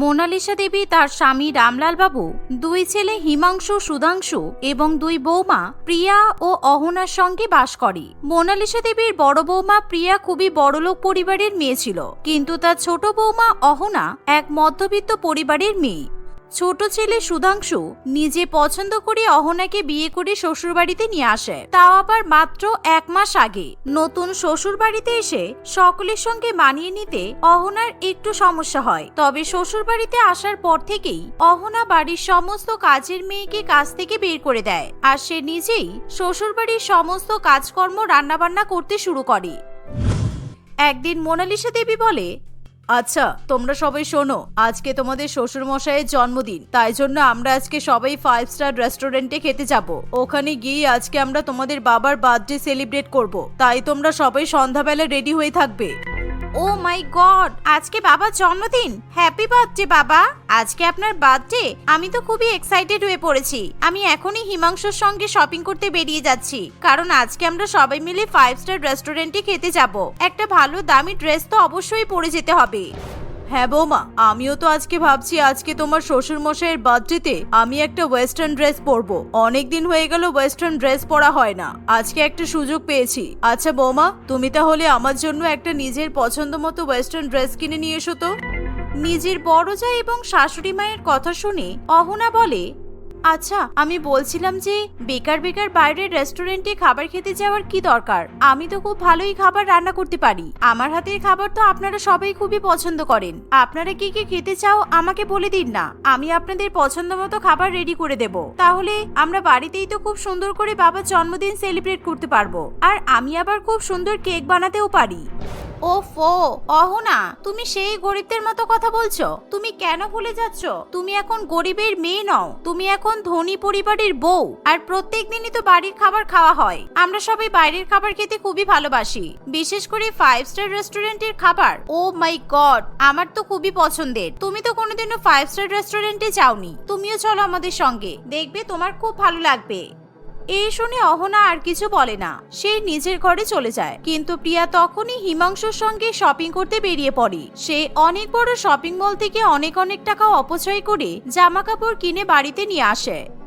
Mona Lisa দেবী, তার স্বামী রামলাল বাবু দুই ছেলে হিমাংশু, সুধাংশু এবং দুই বৌমা প্রিয়া ও অহনার সঙ্গে বাস করে। মোনালিসা দেবীর বড় বৌমা প্রিয়া খুবই বড়লোক পরিবারের মেয়ে ছিল, কিন্তু তার ছোট বৌমা অহনা এক মধ্যবিত্ত পরিবারের মেয়ে। ছোট ছেলে সুধাংশু নিজে পছন্দ করে অহনাকে বিয়ে করে শ্বশুরবাড়িতে নিয়ে আসে। তাও আবার মাত্র এক মাস আগে। নতুন শ্বশুরবাড়িতে এসে সকলের সঙ্গে মানিয়ে নিতে অহনার একটু সমস্যা হয়। তবে শ্বশুরবাড়িতে আসার পর থেকেই অহনা বাড়ির সমস্ত কাজের মেয়েকে কাজ থেকে বের করে দেয় আর সে নিজেই শ্বশুরবাড়ির সমস্ত কাজকর্ম রান্নাবান্না করতে শুরু করে। একদিন মোনালিসা দেবী বলে আচ্ছা তোমরা সবাই শোনো, আজকে তোমাদের শ্বশুর মশাইয়ের জন্মদিন, তাই জন্য আমরা আজকে সবাই ফাইভ স্টার রেস্টুরেন্টে খেতে যাব। ওখানে গিয়ে আজকে আমরা তোমাদের বাবার বার্থডে সেলিব্রেট করব, তাই তোমরা সবাই সন্ধ্যাবেলা রেডি হয়ে থাকবে। ও মাই গড আজকে বাবার জন্মদিন। হ্যাপি বার্থডে বাবা। আজকে আপনার বার্থডে আমি তো খুবই এক্সাইটেড হয়ে পড়েছি। আমি এখনই হিমাংশুর সঙ্গে শপিং করতে বেরিয়ে যাচ্ছি। কারণ আজকে আমরা সবাই মিলে ফাইভ স্টার রেস্টুরেন্টে খেতে যাব। একটা ভালো দামি ড্রেস তো অবশ্যই পরে যেতে হবে। হ্যাঁ বৌমা, আমিও তো আজকে ভাবছি, আজকে তোমার শ্বশুর মশাইয়ের বার্থডেতে আমি একটা ওয়েস্টার্ন ড্রেস পরবো। অনেকদিন হয়ে গেল ওয়েস্টার্ন ড্রেস পরা হয় না। আজকে একটা সুযোগ পেয়েছি। আচ্ছা বৌমা, তুমি তাহলে আমার জন্য একটা নিজের পছন্দ মতো ওয়েস্টার্ন ড্রেস কিনে নিয়ে এসো তো। নিজের বড় যা এবং শাশুড়ি মায়ের কথা শুনে অহনা বলে আচ্ছা আমি বলছিলাম যে বেকার বেকার বাইরের রেস্টুরেন্টে খাবার খেতে যাওয়ার কি দরকার? আমি তো খুব ভালোই খাবার রান্না করতে পারি। আমার হাতের খাবার তো আপনারা সবাই খুবই পছন্দ করেন। আপনারা কি কি খেতে চাও আমাকে বলে দিন না। আমি আপনাদের পছন্দ মতো খাবার রেডি করে দেব। তাহলে আমরা বাড়িতেই তো খুব সুন্দর করে বাবার জন্মদিন সেলিব্রেট করতে পারব। আর আমি আবার খুব সুন্দর কেক বানাতেও পারি। ওফো, অহনা, তুমি সেই গরিবদের মতো কথা বলছো? তুমি কেন ভুলে যাচ্ছ? তুমি এখন গরিবের মেয়ে নও, তুমি এখন ধনী পরিবারের বউ, আর প্রত্যেক দিনই তো বাড়ির খাবার খাওয়া হয়। আমরা সবাই বাইরের খাবার খেতে খুবই ভালোবাসি, বিশেষ করে ফাইভ স্টার রেস্টুরেন্টের খাবার। ও মাই গড, আমার তো খুবই পছন্দের। তুমি তো কোনোদিনও ফাইভ স্টার রেস্টুরেন্টে যাওনি। তুমিও চলো আমাদের সঙ্গে, দেখবে তোমার খুব ভালো লাগবে। এই শুনে অহনা আর কিছু বলে না। সে নিজের ঘরে চলে যায়। কিন্তু প্রিয়া তখনই হিমাংশুর সঙ্গে শপিং করতে বেরিয়ে পড়ে। সে অনেক বড় শপিং মল থেকে অনেক অনেক টাকা অপচয় করে জামা কাপড় কিনে বাড়িতে নিয়ে আসে।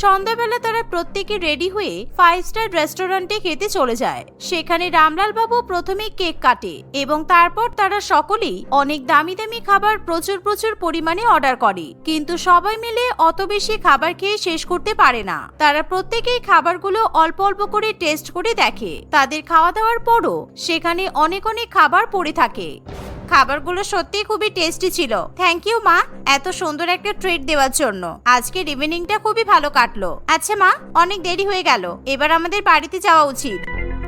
সন্ধ্যাবেলা তারা প্রত্যেকে রেডি হয়ে ফাইভ স্টার রেস্টুরেন্টে খেতে চলে যায়। সেখানে রামলাল বাবু প্রথমে কেক কাটে এবং তারপর তারা সকলেই অনেক দামি দামি খাবার প্রচুর প্রচুর পরিমাণে অর্ডার করে। কিন্তু সবাই মিলে অত বেশি খাবার খেয়ে শেষ করতে পারে না। তারা প্রত্যেকেই খাবারগুলো অল্প অল্প করে টেস্ট করে দেখে। তাদের খাওয়া দাওয়ার পরও সেখানে অনেক অনেক খাবার পড়ে থাকে। খাবারগুলো সত্যি খুবই টেস্টি ছিল। থ্যাংক ইউ মা, এত সুন্দর একটা ট্রিট দেওয়ার জন্য। আজকে ইভিনিংটা খুবই ভালো কাটলো। আচ্ছা মা, অনেক দেরি হয়ে গেল। এবার আমাদের বাড়িতে যাওয়া উচিত।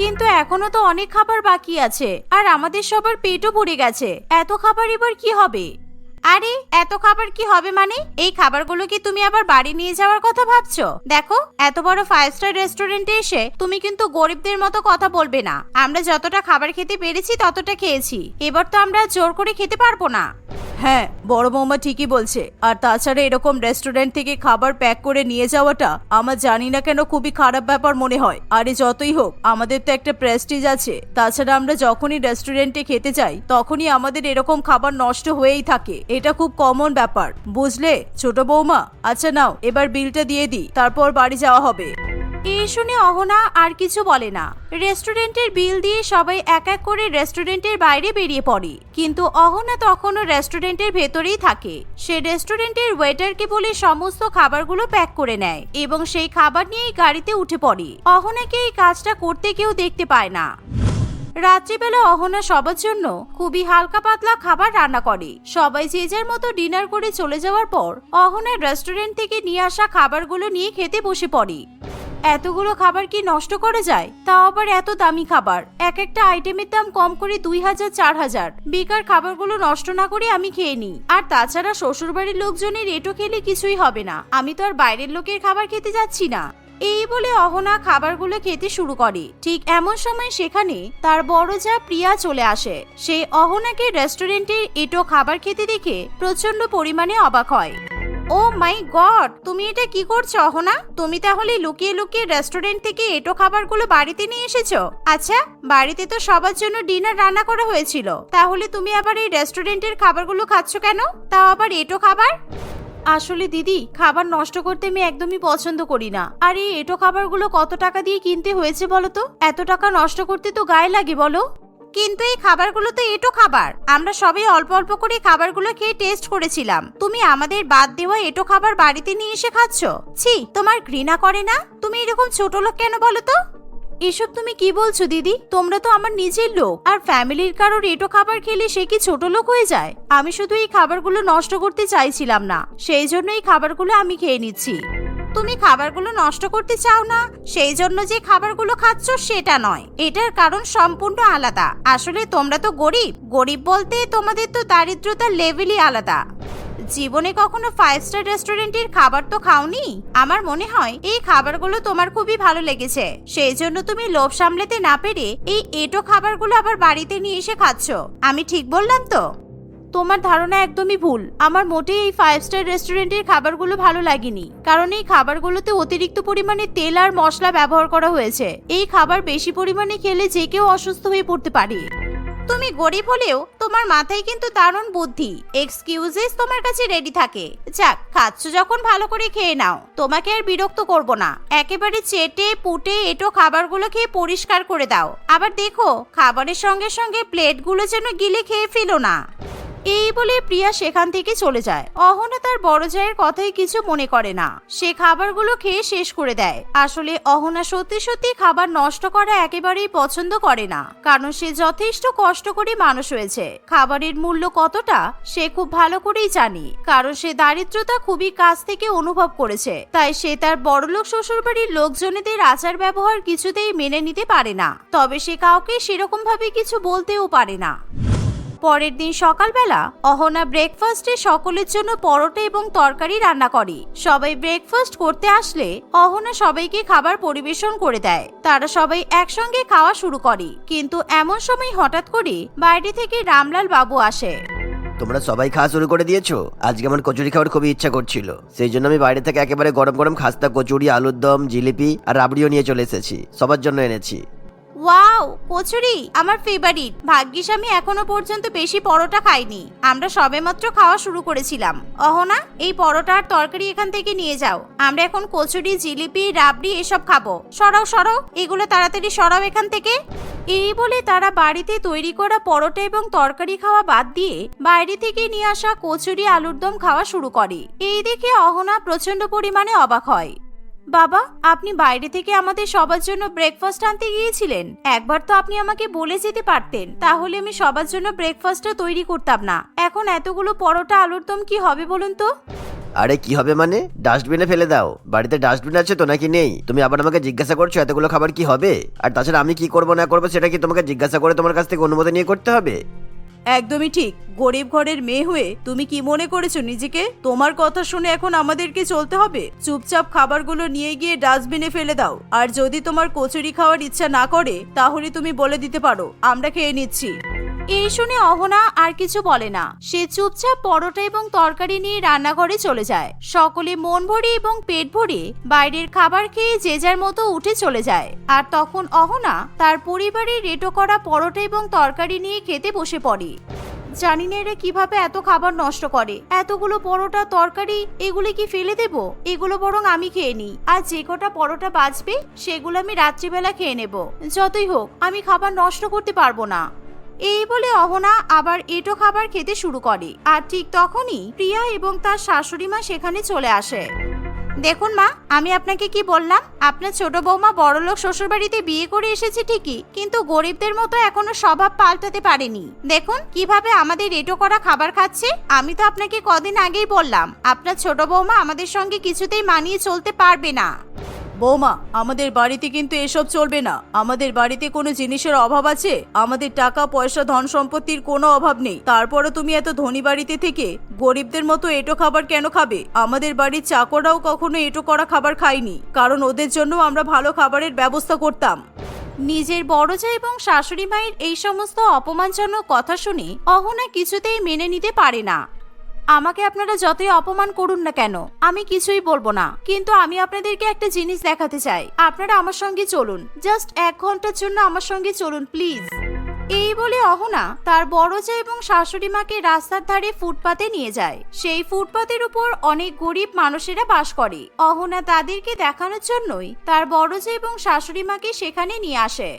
কিন্তু এখনও তো অনেক খাবার বাকি আছে, আর আমাদের সবার পেটও ভরে গেছে। এত খাবার এবার কি হবে? আরে, এত খাবার কি হবে মানে? এই খাবারগুলো কি তুমি আবার বাড়ি নিয়ে যাওয়ার কথা ভাবছ? দেখো, এত বড় ফাইভ স্টার রেস্টুরেন্টে এসে তুমি কিন্তু গরিবদের মতো কথা বলবে না। আমরা যতটা খাবার খেতে পেরেছি ততটা খেয়েছি। এবার তো আমরা জোর করে খেতে পারব না। হ্যাঁ বড় বৌমা ঠিকই বলছে। আর তাছাড়া এরকম রেস্টুরেন্ট থেকে খাবার প্যাক করে নিয়ে যাওয়াটা আমার জানি না কেন খুবই খারাপ ব্যাপার মনে হয়। আরে যতই হোক, আমাদের তো একটা প্রেস্টিজ আছে। তাছাড়া আমরা যখনই রেস্টুরেন্টে খেতে যাই, তখনই আমাদের এরকম খাবার নষ্ট হয়েই থাকে। এটা খুব কমন ব্যাপার। বুঝলে? ছোট বৌমা আচ্ছা নাও, এবার বিলটা দিয়ে দিই, তারপর বাড়ি যাওয়া হবে। এই শুনে অহনা আর কিছু বলে না। রেস্টুরেন্টের বিল দিয়ে সবাই এক এক করে রেস্টুরেন্টের বাইরে বেরিয়ে পড়ে। কিন্তু অহনা তখনও রেস্টুরেন্টের ভেতরেই থাকে। সে রেস্টুরেন্টের ওয়েটারকে বলে সমস্ত খাবারগুলো প্যাক করে নেয় এবং সেই খাবার নিয়েই গাড়িতে উঠে পড়ে। অহনাকে এই কাজটা করতে কেউ দেখতে পায় না। রাত্রিবেলা অহনা সবার জন্য খুবই হালকা পাতলা খাবার রান্না করে। সবাই যে যার মতো ডিনার করে চলে যাওয়ার পর অহনা রেস্টুরেন্ট থেকে নিয়ে আসা খাবারগুলো নিয়ে খেতে বসে পড়ে। এতগুলো খাবার কি নষ্ট করা যায়? তাও আবার এত দামি খাবার। এক একটা আইটেমের দাম কম করে দুই হাজার, চার হাজার। বেকার খাবারগুলো নষ্ট না করে আমি খেয়ে নিই। আর তাছাড়া শ্বশুরবাড়ির লোকজনের এটো খেলে কিছুই হবে না। আমি তো আর বাইরের লোকের খাবার খেতে যাচ্ছি না। এই বলে অহনা খাবারগুলো খেতে শুরু করে। ঠিক এমন সময় সেখানে তার বড় যা প্রিয়া চলে আসে। সে অহনাকে রেস্টুরেন্টে এটো খাবার খেতে দেখে প্রচণ্ড পরিমাণে অবাক হয়। ও মাই গড, তুমি এটা কি করছ অহনা? তুমি তাহলে লুকিয়ে লুকিয়ে রেস্টুরেন্ট থেকে এটো খাবারগুলো বাড়িতে নিয়ে এসেছ? আচ্ছা বাড়িতে তো সবার জন্য ডিনার রান্না করা হয়েছিল। তাহলে তুমি আবার এই রেস্টুরেন্টের খাবারগুলো খাচ্ছ কেন? তাও আবার এটো খাবার? আসলে দিদি, খাবার নষ্ট করতে আমি একদমই পছন্দ করি না। আর এই এটো খাবারগুলো কত টাকা দিয়ে কিনতে হয়েছে বলো তো? এত টাকা নষ্ট করতে তো গায়ে লাগে বলো। কিন্তু এই খাবারগুলো তো এটো খাবার। আমরা সবাই অল্প অল্প করে খাবারগুলো খেয়ে টেস্ট করেছিলাম। তুমি আমাদের বাদ দেওয়া এটো খাবার বাড়িতে নিয়ে এসে খাচ্ছ? ছি, তোমার ঘৃণা করে না? তুমি এরকম ছোট লোক কেন বলো তো? এসব তুমি কি বলছো, দিদি? তোমরা তো আমার নিজের লোক। আর ফ্যামিলির কারোর এটো খাবার খেলে সে কি ছোট লোক হয়ে যায়? আমি শুধু এই খাবারগুলো নষ্ট করতে চাইছিলাম না। সেই জন্য এই খাবারগুলো আমি খেয়ে নিচ্ছি। তুমি খাবারগুলো নষ্ট করতে চাও না? সেই জন্য যে খাবারগুলো খাচ্ছ সেটা নয়। এটার কারণ সম্পূর্ণ আলাদা। আসলে তোমরা তো গরিব। গরিব বলতে তোমাদের তো দারিদ্রতার লেভেলই আলাদা। জীবনে কখনো ফাইভ স্টার রেস্টুরেন্টের খাবার তো খাওনি? আমার মনে হয় এই খাবারগুলো তোমার খুবই ভালো লেগেছে। সেই জন্য তুমি লোভ সামলাতে না পেরে এই এটো খাবারগুলো আবার বাড়িতে নিয়ে এসে খাচ্ছ। আমি ঠিক বললাম তো? তোমার ধারণা একদমই ভুল। আমার মোটেই এই ফাইভ স্টার রেস্টুরেন্টের খাবারগুলো ভালো লাগেনি। কারণ এই খাবারগুলোতে অতিরিক্ত পরিমাণে তেল আর মশলা ব্যবহার করা হয়েছে। এই খাবার বেশি পরিমাণে খেলে যে কেউ অসুস্থ হয়ে পড়তে পারে। তুমি গরিব হলেও তোমার মাথায় কিন্তু দারুণ বুদ্ধি। এক্সকিউজেস তোমার কাছে রেডি থাকে। যাক, খাচ্ছ যখন ভালো করে খেয়ে নাও। তোমাকে আর বিরক্ত করব না। একেবারে চেটে পুটে এটো খাবারগুলো খেয়ে পরিষ্কার করে দাও। আবার দেখো, খাবারের সঙ্গে সঙ্গে প্লেটগুলো যেন গিলে খেয়ে ফেলো না। এই বলে প্রিয়া সেখান থেকে চলে যায়। অহনা তার বড় জায়ের কথাই কিছু মনে করে না। সে খাবারগুলো খেয়ে শেষ করে দেয়। আসলে অহনা সত্যি সত্যি খাবার নষ্ট করা একেবারেই পছন্দ করে না, কারণ সে যথেষ্ট কষ্ট করে মানুষ হয়েছে। খাবারের মূল্য কতটা, সে খুব ভালো করেই জানি, কারণ সে দারিদ্রতা খুবই কাছ থেকে অনুভব করেছে। তাই সে তার বড়লোক শ্বশুরবাড়ির লোকজনেদের আচার ব্যবহার কিছুতেই মেনে নিতে পারে না, তবে সে কাউকে সেরকম ভাবে কিছু বলতেও পারে না। পরের দিন সকালবেলা অহনা ব্রেকফাস্টে সকলের জন্য পরোটা এবং তরকারি রান্না করে। সবাই ব্রেকফাস্ট করতে আসলে অহনা সবাইকে খাবার পরিবেশন করে দেয়। তারা সবাই একসঙ্গে খাওয়া শুরু করে। কিন্তু এমন সময় হঠাৎ করে বাইরে থেকে রামলাল বাবু আসে। তোমরা সবাই খাওয়া শুরু করে দিয়েছ? আজকে আমার কচুরি খাওয়ার খুবই ইচ্ছা করছিল। সেই জন্য আমি বাইরে থেকে একেবারে গরম গরম খাস্তা, কচুরি, আলুর দম, জিলিপি আর রাবড়িও নিয়ে চলে এসেছি। সবার জন্য এনেছি। ওয়াও, কচুরি, আমার ফেভারিট ভাগ্যিস আমি এখনও পর্যন্ত বেশি পরোটা খাইনি। আমরা সবেমাত্র খাওয়া শুরু করেছিলাম। অহনা, এই পরোটা আর তরকারি এখান থেকে নিয়ে যাও। আমরা এখন কচুরি, জিলিপি, রাবড়ি এসব খাব। সরাও সরাও, এগুলো তাড়াতাড়ি সরাও এখান থেকে। এই বলে তারা বাড়িতে তৈরি করা পরোটা এবং তরকারি খাওয়া বাদ দিয়ে বাইরে থেকে নিয়ে আসা কচুরি, আলুর দম খাওয়া শুরু করে। এই দেখে অহনা প্রচণ্ড পরিমাণে অবাক হয়। বাবা, আপনি বাইরে থেকে আমাদের সবার জন্য ব্রেকফাস্ট আনতে গিয়েছিলেন। একবার তো আপনি আমাকে বলে যেতে পারতেন, তাহলে আমি সবার জন্য ব্রেকফাস্টটা তৈরি করতাম না। এখন এতগুলো পরোটা আলুর দম কি হবে বলুন তো? আরে, কি হবে মানে? ডাস্টবিনে ফেলে দাও। বাড়িতে ডাস্টবিন আছে তো নাকি নেই? তুমি আবার আমাকে জিজ্ঞাসা করছ এতগুলো খাবার কি হবে? আর তাছাড়া আমি কি করব না করব সেটা কি তোমাকে জিজ্ঞাসা করে তোমার কাছ থেকে অনুমতি নিয়ে করতে হবে? একদমই ঠিক। গরিব ঘরের মেয়ে হয়ে তুমি কি মনে করেছ নিজেকে? তোমার কথা শুনে এখন আমাদেরকে চলতে হবে? চুপচাপ খাবারগুলো নিয়ে গিয়ে ডাস্টবিনে ফেলে দাও। আর যদি তোমার কচুরি খাওয়ার ইচ্ছা না করে, তাহলে তুমি বলে দিতে পারো। আমরা খেয়ে নিচ্ছি। এই শুনে অহনা আর কিছু বলে না। সে চুপচাপ পরোটা এবং তরকারি নিয়ে রান্নাঘরে চলে যায়। সকলে মন ভরে এবং পেট ভরে বাইরের খাবার খেয়ে যে যার মতো উঠে চলে যায়। আর তখন অহনা তার পরিবারের রেটো করা পরোটা এবং তরকারি নিয়ে খেতে বসে পড়ে। জানি না এরা কীভাবে এত খাবার নষ্ট করে। এতগুলো পরোটা, তরকারি, এগুলো কি ফেলে দেব? এগুলো বরং আমি খেয়ে নিই। আর যে কটা পরোটা বাঁচবে, সেগুলো আমি রাত্রিবেলা খেয়ে নেব। যতই হোক, আমি খাবার নষ্ট করতে পারব না। এই বলে অহনা আবার এটো খাবার খেতে শুরু করে। আর ঠিক তখনই প্রিয়া এবং তার শাশুড়ি মা সেখানে চলে আসে। দেখুন মা, আমি আপনাকে কি বললাম? আপনার ছোট বৌমা বড়লোক শ্বশুরবাড়িতে বিয়ে করে এসেছে ঠিকই, কিন্তু গরিবদের মতো এখনও স্বভাব পাল্টাতে পারেনি। দেখুন, কীভাবে আমাদের এটো করা খাবার খাচ্ছে। আমি তো আপনাকে কদিন আগেই বললাম, আপনার ছোট বৌমা আমাদের সঙ্গে কিছুতেই মানিয়ে চলতে পারবে না। বৌমা, আমাদের বাড়িতে কিন্তু এসব চলবে না। আমাদের বাড়িতে কোনো জিনিসের অভাব আছে? আমাদের টাকা, পয়সা, ধন সম্পত্তির কোনো অভাব নেই। তারপরও তুমি এত ধনী বাড়িতে থেকে গরিবদের মতো এটো খাবার কেন খাবে? আমাদের বাড়ির চাকররাও কখনো এটো করা খাবার খায়নি। কারণ ওদের জন্য আমরা ভালো খাবারের ব্যবস্থা করতাম। নিজের বড় যা এবং শাশুড়ি মায়ের এই সমস্ত অপমানজনক কথা শুনে অহনা কিছুতেই মেনে নিতে পারে না। আমাকে আপনারা যতই অপমান করুন না কেন, আমি কিছুই বলব না। কিন্তু আমি আপনাদেরকে একটা জিনিস দেখাতে চাই। আপনারা আমার সঙ্গে চলুন। জাস্ট এক ঘণ্টার জন্য আমার সঙ্গে চলুন, প্লিজ। এই বলে অহনা তার বড় যা এবং শাশুড়ি মাকে রাস্তার ধারে ফুটপাতে নিয়ে যায়। সেই ফুটপাতের উপর অনেক গরিব মানুষেরা বাস করে। অহনা তাদেরকে দেখানোর জন্যই তার বড় যা এবং শাশুড়ি মাকে সেখানে নিয়ে আসে।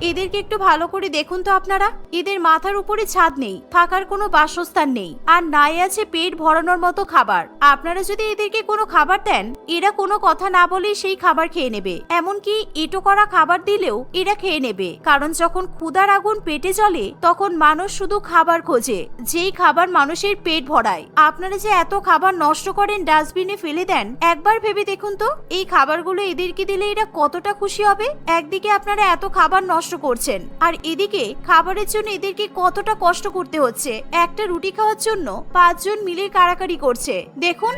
এদেরকে একটু ভালো করে দেখুন তো আপনারা। এদের মাথার উপরে ছাদ নেই, থাকার কোনো বাসস্থান নেই, আর নাই আছে পেট ভরানোর মতো খাবার। আপনারা যদি এদেরকে কোনো খাবার দেন, এরা কোনো কথা না বলেই সেই খাবার খেয়ে নেবে। এমনকি এটো করা খাবার দিলেও এরা খেয়ে নেবে। কারণ যখন ক্ষুধার আগুন পেটে জ্বলে, তখন মানুষ শুধু খাবার খোঁজে, যেই খাবার মানুষের পেট ভরায়। আপনারা যে এত খাবার নষ্ট করেন ডাস্টবিনে ফেলে দেন, একবার ভেবে দেখুন তো, এই খাবারগুলো এদেরকে দিলে এরা কতটা খুশি হবে? একদিকে আপনারা এত খাবার নষ্ট করছেন। আর এদিকে খাবারের জন্য এদেরকে কতটা কষ্ট করতে হচ্ছে? একটা রুটি খাওয়ার জন্য পাঁচজন মিলে কারাকারি করছে। দেখুন,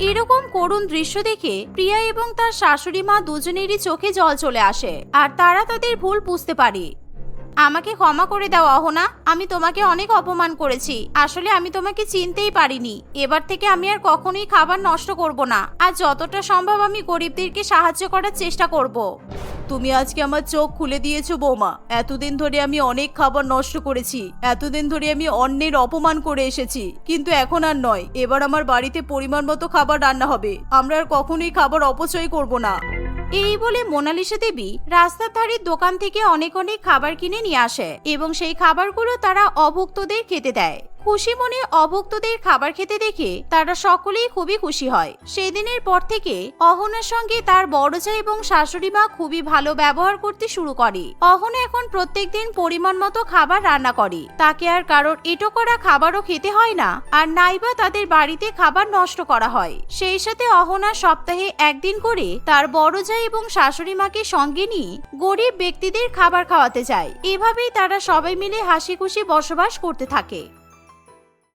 এরকম করুণ দৃশ্য দেখে প্রিয়া এবং তার শাশুড়ি মা দুজনেরই চোখে জল চলে আসে, আর তারা তাদের ভুল বুঝতে পারে। আমাকে ক্ষমা করে দাও, অহনা। আমি তোমাকে অনেক অপমান করেছি। আসলে আমি তোমাকে চিনতেই পারিনি। এবার থেকে আমি আর কখনোই খাবার নষ্ট করব না। আর যতটা সম্ভব আমি গরিবদেরকে সাহায্য করার চেষ্টা করব। তুমি আজকে আমার চোখ খুলে দিয়েছ, বৌমা। এতদিন ধরে আমি অনেক খাবার নষ্ট করেছি। এতদিন ধরে আমি অন্যের অপমান করে এসেছি। কিন্তু এখন আর নয়। এবার আমার বাড়িতে পরিমাণ মতো খাবার রান্না হবে। আমরা আর কখনোই খাবার অপচয় করব না। এই বলে মোনালিসা দেবী রাস্তার ধারের দোকান থেকে অনেক অনেক খাবার কিনে নিয়ে আসে এবং সেই খাবারগুলো তারা অভুক্তদের খেতে দেয়। খুশি মনে অভুক্তদের খাবার খেতে দেখে তারা সকলেই খুবই খুশি হয়। সেদিনের পর থেকে অহনার সঙ্গে তার বড় এবং শাশুড়ি মা খুবই ভালো ব্যবহার করতে শুরু করে। অহনা এখন প্রত্যেক দিন পরিমাণ মতো খাবার রান্না করে। তাকে আর কারোর এটো করা খাবারও খেতে হয় না, আর নাইবা তাদের বাড়িতে খাবার নষ্ট করা হয়। সেই সাথে অহনা সপ্তাহে একদিন করে তার বড় এবং শাশুড়ি মাকে সঙ্গে নিয়ে গরিব ব্যক্তিদের খাবার খাওয়াতে যায়। এভাবেই তারা সবাই মিলে হাসি খুশি বসবাস করতে থাকে।